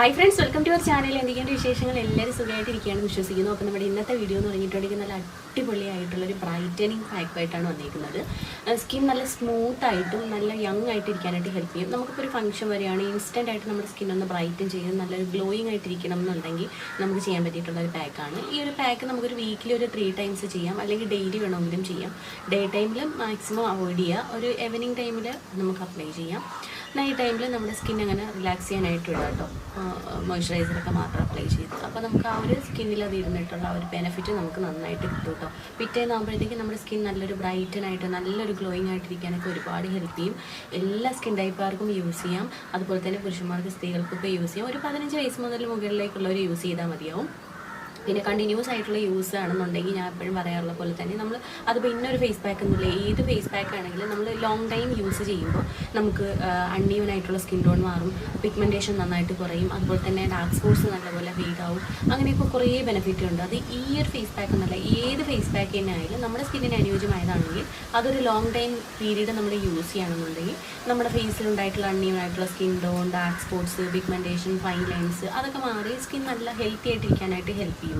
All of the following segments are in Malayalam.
Hi friends welcome to our channel എന്തെങ്കിലും വിശേഷങ്ങൾ? എല്ലാവരും സുഖമായിട്ടിരിക്കുകയാണ്. വിശ്വസിക്കുന്നു. അപ്പോൾ നമ്മുടെ ഇന്നത്തെ വീഡിയോ എന്ന് പറഞ്ഞിട്ടുണ്ടെങ്കിൽ നല്ല അടിപൊളിയായിട്ടുള്ള ഒരു ബ്രൈറ്റനിങ് പാക്കായിട്ടാണ് വന്നിരിക്കുന്നത് സ്കിൻ നല്ല സ്മൂത്ത് ആയിട്ടും നല്ല യങ് ആയിട്ട് ഇരിക്കാനായിട്ട് ഹെൽപ്പ് ചെയ്യും. നമുക്കിപ്പോൾ ഒരു ഫംഗ്ഷൻ വരികയാണ് ഇൻസ്റ്റന്റ് ആയിട്ട് നമ്മുടെ സ്കിൻ ഒന്ന് ബ്രൈറ്റൻ ചെയ്യും നല്ലൊരു ഗ്ലോയിങ് ആയിട്ടിരിക്കണം എന്നുണ്ടെങ്കിൽ നമുക്ക് ചെയ്യാൻ പറ്റിയിട്ടുള്ള ഒരു പാക്കാണ് ഈ ഒരു പാക്ക് നമുക്കൊരു വീക്കിലി ഒരു ത്രീ ടൈംസ് ചെയ്യാം. അല്ലെങ്കിൽ ഡെയിലി വേണമെങ്കിലും ചെയ്യാം. ഡേ ടൈമിൽ മാക്സിമം അവോയ്ഡ് ചെയ്യുക. ഒരു ഈവനിങ് ടൈമിൽ നമുക്ക് അപ്ലൈ ചെയ്യാം. നൈറ്റ് ടൈമിൽ നമ്മുടെ സ്കിൻ അങ്ങനെ റിലാക്സ് ചെയ്യാനായിട്ട് ഇടുക കേട്ടോ മോയ്സ്ചറൈസറൊക്കെ മാത്രം അപ്ലൈ ചെയ്ത്. അപ്പോൾ നമുക്ക് ആ ഒരു സ്കിന്നിൽ അത് ഇരുന്നിട്ടുള്ള ആ ഒരു ബെനിഫിറ്റ് നമുക്ക് നന്നായിട്ട് കിട്ടും കേട്ടോ. പിറ്റേന്നാകുമ്പോഴത്തേക്ക് നമ്മുടെ സ്കിൻ നല്ലൊരു ബ്രൈറ്റനായിട്ട് നല്ലൊരു ഗ്ലോയിങ് ആയിട്ടിരിക്കാനൊക്കെ ഒരുപാട് ഹെൽപ്പ് ചെയ്യും. എല്ലാ സ്കിൻ ടൈപ്പുകാർക്കും യൂസ് ചെയ്യാം. അതുപോലെ തന്നെ പുരുഷന്മാർക്ക് സ്ത്രീകൾക്കൊക്കെ യൂസ് ചെയ്യാം. ഒരു പതിനഞ്ച് വയസ്സ് മുതൽ മുകളിലേക്കുള്ളവർ യൂസ് ചെയ്താൽ മതിയാവും. പിന്നെ കണ്ടിന്യൂസ് ആയിട്ടുള്ള യൂസ് ആണെന്നുണ്ടെങ്കിൽ ഞാൻ എപ്പോഴും പറയാറുള്ള പോലെ തന്നെ നമ്മൾ അതിപ്പോൾ ഇന്നൊരു ഫേസ് പാക്ക് എന്നുള്ള ഏത് ഫേസ് പാക്ക് ആണെങ്കിലും നമ്മൾ ലോങ് ടൈം യൂസ് ചെയ്യുമ്പോൾ നമുക്ക് അൺഈവൻ ആയിട്ടുള്ള സ്കിൻ ടോൺ മാറും പിഗ്മെന്റേഷൻ നന്നായിട്ട് കുറയും അതുപോലെ തന്നെ ഡാർക്ക് സ്പോട്സ് നല്ലപോലെ ഫീഡ് ആവും. അങ്ങനെയൊക്കെ കുറേ ബെനിഫിറ്റ് ഉണ്ട്. അത് ഈ ഒരു ഫേസ് പാക്ക് എന്നല്ല ഏത് ഫേസ് പാക്ക് തന്നെ ആയാലും നമ്മുടെ സ്കിന്നിന് അനുയോജ്യമായതാണെങ്കിൽ അതൊരു ലോങ് ടൈം പീരീഡ് നമ്മൾ യൂസ് ചെയ്യുകയാണെന്നുണ്ടെങ്കിൽ നമ്മുടെ ഫേസിൽ ഉണ്ടായിട്ടുള്ള അൺഈവൻ ആയിട്ടുള്ള skin tone dark spots pigmentation fine lines അതൊക്കെ മാറി സ്കിൻ നല്ല ഹെൽത്തി ആയിട്ടിരിക്കാനായിട്ട് ഹെൽപ്പ് ചെയ്യും.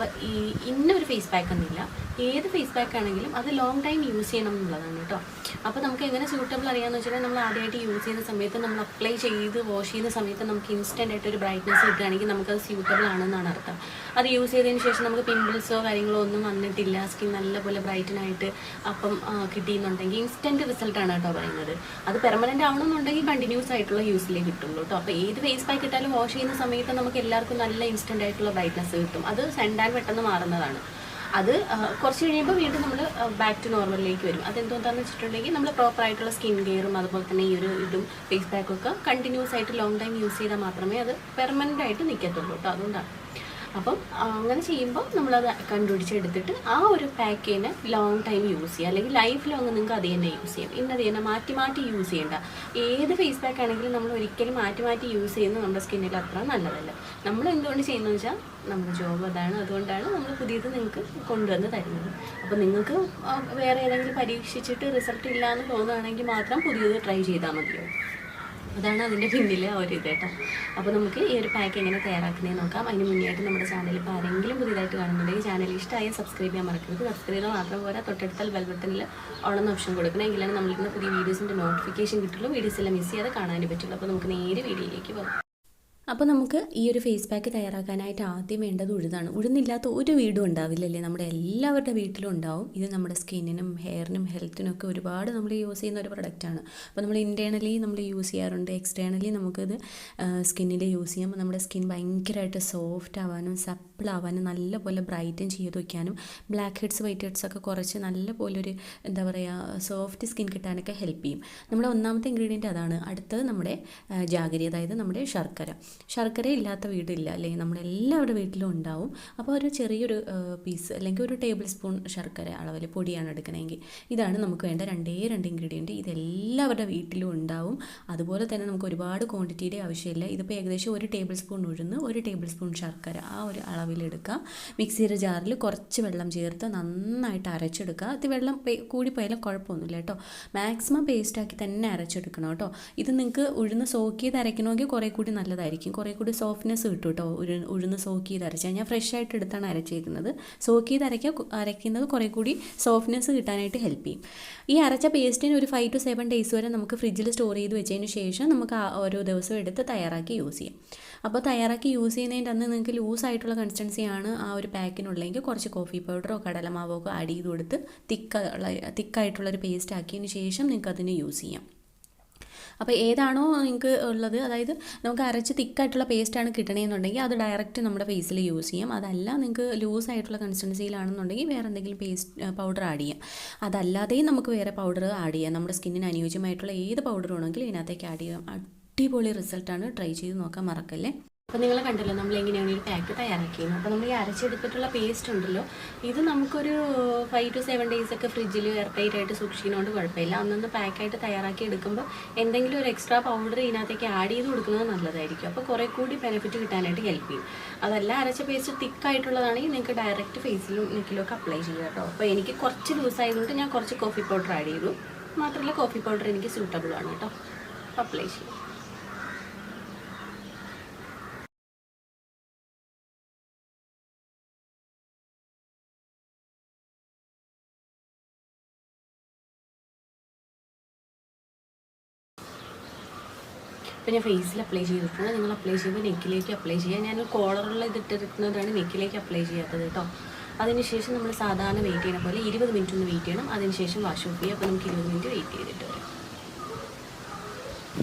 അപ്പോൾ ഈ ഇന്നൊരു ഫേസ് പാക്ക് എന്നില്ല ഏത് ഫേസ് പാക്ക് ആണെങ്കിലും അത് ലോങ് ടൈം യൂസ് ചെയ്യണം എന്നുള്ളതാണ് കേട്ടോ. അപ്പോൾ നമുക്ക് എങ്ങനെ സ്യൂട്ടബിൾ അറിയാമെന്ന് വെച്ചിട്ടുണ്ടെങ്കിൽ നമ്മൾ ആദ്യമായിട്ട് യൂസ് ചെയ്യുന്ന സമയത്ത് നമ്മൾ അപ്ലൈ ചെയ്ത് വാഷ് ചെയ്യുന്ന സമയത്ത് നമുക്ക് ഇൻസ്റ്റന്റ് ആയിട്ട് ഒരു ബ്രൈറ്റ്നസ് കിട്ടുകയാണെങ്കിൽ നമുക്കത് സ്യൂട്ടബിൾ ആണെന്നാണ് അർത്ഥം. അത് യൂസ് ചെയ്തതിന് ശേഷം നമുക്ക് പിമ്പിൾസോ കാര്യങ്ങളോ ഒന്നും വന്നിട്ടില്ല. സ്കിൻ നല്ലപോലെ ബ്രൈറ്റനായിട്ട് അപ്പം കിട്ടിയെന്നുണ്ടെങ്കിൽ ഇൻസ്റ്റന്റ് റിസൾട്ടാണ് കേട്ടോ പറയുന്നത്. അത് പെർമനന്റ് ആവണമെന്നുണ്ടെങ്കിൽ കണ്ടിന്യൂസ് ആയിട്ടുള്ള യൂസിലേ കിട്ടുള്ളൂ കേട്ടോ. അപ്പോൾ ഏത് ഫേസ് പാക്ക് ഇട്ടാലും വാഷ് ചെയ്യുന്ന സമയത്ത് നമുക്ക് എല്ലാവർക്കും നല്ല ഇൻസ്റ്റന്റ് ആയിട്ടുള്ള ബ്രൈറ്റ്നസ് കിട്ടും. അത് സെൻഡാൻ പെട്ടെന്ന് മാറുന്നതാണ്. അത് കുറച്ച് കഴിയുമ്പോൾ വീണ്ടും നമ്മൾ ബാക്ക് ടു നോർമലിലേക്ക് വരും. അതെന്തുകൊണ്ടാണെന്ന് വെച്ചിട്ടുണ്ടെങ്കിൽ നമ്മൾ പ്രോപ്പർ ആയിട്ടുള്ള സ്കിൻ കെയറും അതുപോലെ തന്നെ ഈ ഒരു ഇതും ഫേസ് പാക്കും ഒക്കെ കണ്ടിന്യൂസ് ആയിട്ട് ലോങ് ടൈം യൂസ് ചെയ്താൽ മാത്രമേ അത് പെർമനന്റ് ആയിട്ട് നിൽക്കത്തുള്ളൂ കേട്ടോ അതുകൊണ്ടാണ്. അപ്പം അങ്ങനെ ചെയ്യുമ്പോൾ നമ്മളത് കണ്ടുപിടിച്ചെടുത്തിട്ട് ആ ഒരു പാക്കിനെ ലോങ് ടൈം യൂസ് ചെയ്യുക അല്ലെങ്കിൽ ലൈഫ് ലോങ് നിങ്ങൾക്ക് അത് തന്നെ യൂസ് ചെയ്യാം. ഇന്നത് തന്നെ മാറ്റി മാറ്റി യൂസ് ചെയ്യേണ്ട. ഏത് ഫേസ് പാക്ക് ആണെങ്കിലും നമ്മൾ ഒരിക്കലും മാറ്റി മാറ്റി യൂസ് ചെയ്യുന്നത് നമ്മുടെ സ്കിന്നിൽ അത്ര നല്ലതല്ല. നമ്മൾ എന്തുകൊണ്ട് ചെയ്യുന്നത് വെച്ചാൽ നമ്മുടെ ജോബ് അതാണ്. അതുകൊണ്ടാണ് നമ്മൾ പുതിയത് നിങ്ങൾക്ക് കൊണ്ടുവന്ന് തരുന്നത്. അപ്പോൾ നിങ്ങൾക്ക് വേറെ ഏതെങ്കിലും പരീക്ഷിച്ചിട്ട് റിസൾട്ട് ഇല്ല എന്ന് തോന്നുകയാണെങ്കിൽ മാത്രം പുതിയത് ട്രൈ ചെയ്താൽ മതിയോ അതാണ് അതിന്റെ പിന്നിലെ ഒരു ഇത് കേട്ടോ അപ്പോൾ നമുക്ക് ഈ ഒരു പാക്ക് എങ്ങനെ തയ്യാറാക്കുന്നതെന്ന് നോക്കാം. അതിന് മുന്നേയായിട്ട് നമ്മുടെ ചാനലിൽ ഇപ്പോൾ ആരെങ്കിലും പുതിയതായിട്ട് കാണുന്നുണ്ടെങ്കിൽ ചാനൽ ഇഷ്ടമായ സബ്സ്ക്രൈബ് ചെയ്യാൻ മറക്കരുത്. സബ്സ്ക്രൈബ് മാത്രം പോരാ. തൊട്ടടുത്താൽ ബെൽബട്ടനിൽ ഓണെന്ന ഓപ്ഷൻ കൊടുക്കണം. എങ്കിലാണ് നമ്മളിരുന്ന പുതിയ വീഡിയോസിന്റെ നോട്ടിഫിക്കേഷൻ കിട്ടുള്ളൂ. വീഡിയോസ് എല്ലാം മിസ് ചെയ്യാതെ കാണാനും പറ്റുള്ളൂ. അപ്പോൾ നമുക്ക് നേരെ വീഡിയോയിലേക്ക് പോകാം. അപ്പോൾ നമുക്ക് ഈ ഒരു ഫേസ് പാക്ക് തയ്യാറാക്കാനായിട്ട് ആദ്യം വേണ്ടത് ഉഴുതാണ് ഉഴുന്നില്ലാത്ത ഒരു വീടും ഉണ്ടാവില്ലല്ലേ? നമ്മുടെ എല്ലാവരുടെ വീട്ടിലും ഉണ്ടാവും. ഇത് നമ്മുടെ സ്കിന്നിനും ഹെയറിനും ഹെൽത്തിനും ഒക്കെ ഒരുപാട് നമ്മൾ യൂസ് ചെയ്യുന്ന ഒരു പ്രൊഡക്റ്റാണ് അപ്പോൾ നമ്മൾ ഇന്റേർണലി നമ്മൾ യൂസ് ചെയ്യാറുണ്ട്. എക്സ്റ്റേണലി നമുക്കിത് സ്കിന്നിൽ യൂസ് ചെയ്യുമ്പോൾ നമ്മുടെ സ്കിൻ ഭയങ്കരമായിട്ട് സോഫ്റ്റ് ആവാനും സപ്പിളാവാനും നല്ലപോലെ ബ്രൈറ്റൻ ചെയ്ത് വയ്ക്കാനും ബ്ലാക്ക് ഹെഡ്സ് വൈറ്റ് ഹെഡ്സ് ഒക്കെ കുറച്ച് നല്ലപോലെ ഒരു എന്താ പറയുക സോഫ്റ്റ് സ്കിൻ കിട്ടാനൊക്കെ ഹെൽപ്പ് ചെയ്യും. നമ്മുടെ ഒന്നാമത്തെ ഇൻഗ്രീഡിയന്റ് അതാണ്. അടുത്തത് നമ്മുടെ ജാഗരി അതായത് നമ്മുടെ ശർക്കര. ശർക്കര ഇല്ലാത്ത വീടില്ല. അല്ലെങ്കിൽ നമ്മുടെ എല്ലാവരുടെ വീട്ടിലും ഉണ്ടാവും. അപ്പോൾ ഒരു ചെറിയൊരു പീസ് അല്ലെങ്കിൽ ഒരു ടേബിൾ സ്പൂൺ ശർക്കര അളവിൽ പൊടിയാണ് എടുക്കണമെങ്കിൽ ഇതാണ് നമുക്ക് വേണ്ട രണ്ടേ രണ്ട് ഇൻഗ്രീഡിയന്റ് ഇതെല്ലാവരുടെ വീട്ടിലും ഉണ്ടാവും. അതുപോലെ തന്നെ നമുക്ക് ഒരുപാട് ക്വാണ്ടിറ്റിയുടെ ആവശ്യമില്ല. ഇതിപ്പോൾ ഏകദേശം ഒരു ടേബിൾ സ്പൂൺ ഉഴുന്ന് ഒരു ടേബിൾ സ്പൂൺ ശർക്കര ആ ഒരു അളവിലെടുക്കുക മിക്സിയുടെ ജാറിൽ കുറച്ച് വെള്ളം ചേർത്ത് നന്നായിട്ട് അരച്ചെടുക്കുക. ഇത് വെള്ളം കൂടിപ്പോയാലും കുഴപ്പമൊന്നുമില്ല കേട്ടോ. മാക്സിമം പേസ്റ്റാക്കി തന്നെ അരച്ചെടുക്കണം കേട്ടോ. ഇത് നിങ്ങൾക്ക് ഉഴുന്ന് സോക്ക് ചെയ്ത് അരയ്ക്കണമെങ്കിൽ കുറേ കൂടി നല്ലതായിരിക്കും. കുറേ കൂടി സോഫ്റ്റ്നെസ് കിട്ടും കേട്ടോ. ഉഴു ഉഴുന്ന് സോക്ക് ചെയ്ത് അരച്ചാൽ. ഞാൻ ഫ്രഷ് ആയിട്ട് എടുത്താണ് അരച്ചേക്കുന്നത്. സോക്ക് ചെയ്ത് അരയ്ക്കുക അരയ്ക്കുന്നത് കുറേ കൂടി സോഫ്റ്റ്നെസ് കിട്ടാനായിട്ട് ഹെൽപ്പ് ചെയ്യും. ഈ അരച്ച പേസ്റ്റിന് ഒരു ഫൈവ് ടു സെവൻ ഡേയ്സ് വരെ നമുക്ക് ഫ്രിഡ്ജിൽ സ്റ്റോർ ചെയ്ത് വെച്ചതിന് ശേഷം നമുക്ക് ഓരോ ദിവസവും എടുത്ത് തയ്യാറാക്കി യൂസ് ചെയ്യാം. അപ്പോൾ തയ്യാറാക്കി യൂസ് ചെയ്യുന്നതിന്റെ അന്ന് നിങ്ങൾക്ക് ലൂസ് ആയിട്ടുള്ള കൺസിസ്റ്റൻസിയാണ് ആ ഒരു പാക്കിനുള്ളതെങ്കിൽ കുറച്ച് കോഫി പൗഡറോ കടലമാവോ ഒക്കെ ആഡ് ചെയ്ത് കൊടുത്ത് തിക്ക തിക്കായിട്ടുള്ള ഒരു പേസ്റ്റ് ആക്കിയതിന് ശേഷം നിങ്ങൾക്ക് അതിന് യൂസ് ചെയ്യാം. അപ്പോൾ ഏതാണോ നിങ്ങൾക്ക് ഉള്ളത് അതായത് നമുക്ക് അരച്ച് തിക്കായിട്ടുള്ള പേസ്റ്റാണ് കിട്ടണമെന്നുണ്ടെങ്കിൽ അത് ഡയറക്റ്റ് നമ്മുടെ ഫേസിൽ യൂസ് ചെയ്യാം. അതല്ല നിങ്ങൾക്ക് ലൂസ് ആയിട്ടുള്ള കൺസിസ്റ്റൻസിയിലാണെന്നുണ്ടെങ്കിൽ വേറെ എന്തെങ്കിലും പേസ്റ്റ് പൗഡർ ആഡ് ചെയ്യാം. അതല്ലാതെയും നമുക്ക് വേറെ പൗഡർ ആഡ് ചെയ്യാം. നമ്മുടെ സ്കിന്നിന് അനുയോജ്യമായിട്ടുള്ള ഏത് പൗഡർ വേണമെങ്കിലും ഇതിനകത്തേക്ക് ആഡ് ചെയ്യാം. അടിപൊളി റിസൾട്ടാണ് ട്രൈ ചെയ്ത് നോക്കാൻ മറക്കല്ലേ? അപ്പോൾ നിങ്ങൾ കണ്ടല്ലോ നമ്മൾ എങ്ങനെയാണ് ഒരു പാക്ക് തയ്യാറാക്കിയത്. അപ്പോൾ നമ്മൾ ഈ അരച്ചെടുത്തിട്ടുള്ള പേസ്റ്റ് ഉണ്ടല്ലോ ഇത് നമുക്കൊരു ഫൈവ് ടു സെവൻ ഡേയ്സ് ഒക്കെ ഫ്രിഡ്ജിൽ എയർടൈറ്റ് ആയിട്ട് സൂക്ഷിക്കുന്നതുകൊണ്ട് കുഴപ്പമില്ല. അന്നൊന്ന് പാക്കായിട്ട് തയ്യാറാക്കി എടുക്കുമ്പോൾ എന്തെങ്കിലും ഒരു എക്സ്ട്രാ പൗഡർ ഇതിനകത്തേക്ക് ആഡ് ചെയ്ത് കൊടുക്കുന്നത് നല്ലതായിരിക്കും. അപ്പോൾ കുറേ കൂടി ബെനിഫിറ്റ് കിട്ടാനായിട്ട് ഹെൽപ്പ് ചെയ്യും. അതല്ല അരച്ച പേസ്റ്റ് തിക്കായിട്ടുള്ളതാണെങ്കിൽ നിങ്ങൾക്ക് ഡയറക്റ്റ് ഫേസിലും നെക്കിലും ഒക്കെ അപ്ലൈ ചെയ്യാം കേട്ടോ. അപ്പോൾ എനിക്ക് കുറച്ച് ലൂസ് ആയതുകൊണ്ട് ഞാൻ കുറച്ച് കോഫി പൗഡർ ആഡ് ചെയ്തു. മാത്രമല്ല കോഫി പൗഡർ എനിക്ക് സ്യൂട്ടബിൾ ആണ് കേട്ടോ. അപ്ലൈ ചെയ്യും. അപ്പോൾ ഞാൻ ഫേസിൽ അപ്ലൈ ചെയ്തിട്ടുണ്ട് നിങ്ങൾ അപ്ലൈ ചെയ്യുമ്പോൾ നെക്കിലേക്ക് അപ്ലൈ ചെയ്യുക. ഞാൻ കോളറുള്ള ഇതിട്ടിരിക്കുന്നതാണ് നെക്കിലേക്ക് അപ്ലൈ ചെയ്യാത്തത് കേട്ടോ. അതിനുശേഷം നമ്മൾ സാധാരണ വെയിറ്റ് ചെയ്യണ പോലെ ഇരുപത് മിനിറ്റ് ഒന്ന് വെയിറ്റ് ചെയ്യണം. അതിനുശേഷം വാഷ് ഓഫ് ചെയ്യുക. അപ്പോൾ നമുക്ക് ഇരുപത് മിനിറ്റ് വെയിറ്റ് ചെയ്തിട്ട് വരാം.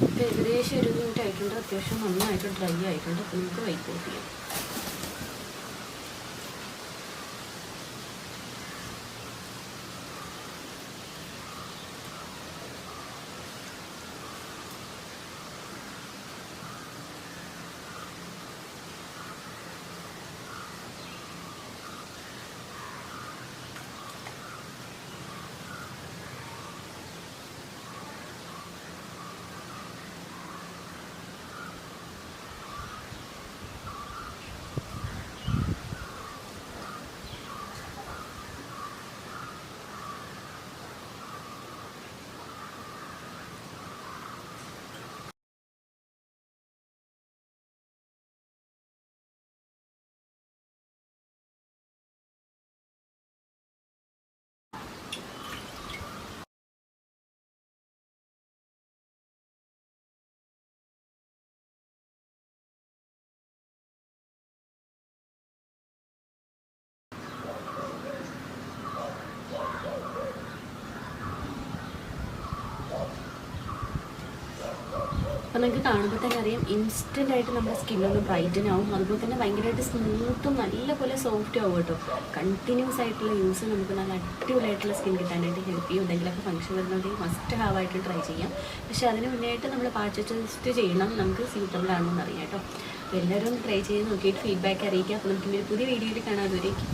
ഇപ്പോൾ ഏകദേശം ഇരുപത് മിനിറ്റ് ആയിട്ടുണ്ട്. അത്യാവശ്യം നന്നായിട്ട് ഡ്രൈ ആയിട്ടുണ്ട്. അപ്പോൾ നമുക്ക് വൈറ്റ് ഓഫ് ചെയ്യാം. അപ്പോൾ നിങ്ങൾക്ക് കാണുമ്പോൾ തന്നെ അറിയാം ഇൻസ്റ്റന്റ് ആയിട്ട് നമ്മുടെ സ്കിന്നൊന്ന് ബ്രൈറ്റൻ ആവും. അതുപോലെ തന്നെ ഭയങ്കരമായിട്ട് സ്മൂത്തും നല്ലപോലെ സോഫ്റ്റും ആവും കേട്ടോ. കണ്ടിന്യൂസ് ആയിട്ടുള്ള യൂസ് നമുക്ക് നല്ല അടിപൊളിയായിട്ടുള്ള സ്കിൻ കിട്ടാനായിട്ട് ഹെൽപ്പ് ചെയ്യും. എന്തെങ്കിലുമൊക്കെ ഫംഗ്ഷൻ വരുന്നുണ്ടെങ്കിൽ മസ്റ്റ് ഹാവ് ആയിട്ട് ട്രൈ ചെയ്യാം. പക്ഷേ അതിന് മുന്നേയായിട്ട് നമ്മൾ പാച്ച് ടെസ്റ്റ് ചെയ്യണം. നമുക്ക് സ്യൂട്ടബിൾ ആണെന്ന് അറിയാം കേട്ടോ. അപ്പോൾ എല്ലാവരും ട്രൈ ചെയ്ത് നോക്കിയിട്ട് ഫീഡ്ബാക്ക് അറിയിക്കുക. അപ്പോൾ നമുക്ക് പുതിയ വീഡിയോയിൽ കാണാതെ ദൂരേക്ക്